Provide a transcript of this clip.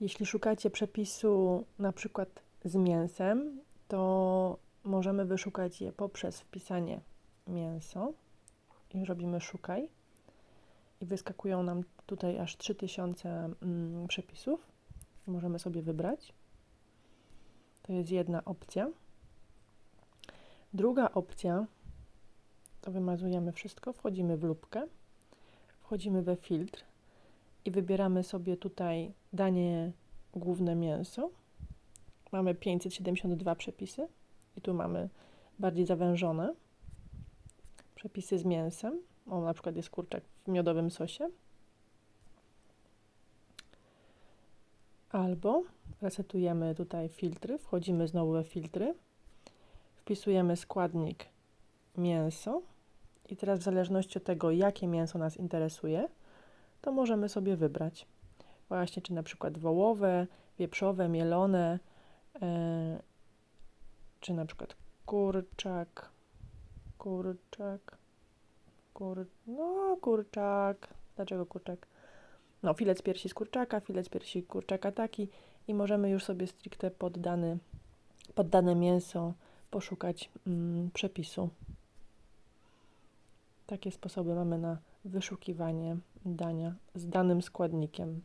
Jeśli szukacie przepisu na przykład z mięsem, to możemy wyszukać je poprzez wpisanie mięso i robimy szukaj i wyskakują nam tutaj aż 3000 mm, przepisów. Możemy sobie wybrać. To jest jedna opcja. Druga opcja to wymazujemy wszystko, wchodzimy w lupkę, wchodzimy we filtr i wybieramy sobie tutaj danie główne mięso. Mamy 572 przepisy i tu mamy bardziej zawężone przepisy z mięsem. O, na przykład jest kurczak w miodowym sosie. Albo resetujemy tutaj filtry, wchodzimy znowu we filtry, wpisujemy składnik mięso i teraz w zależności od tego, jakie mięso nas interesuje, to możemy sobie wybrać właśnie czy na przykład wołowe, wieprzowe, mielone, e, czy na przykład kurczak, kurczak, kur, no kurczak, dlaczego kurczak? No filet z piersi z kurczaka, filet z piersi kurczaka taki i możemy już sobie stricte pod, dany, pod dane mięso poszukać mm, przepisu. Takie sposoby mamy na wyszukiwanie dania z danym składnikiem.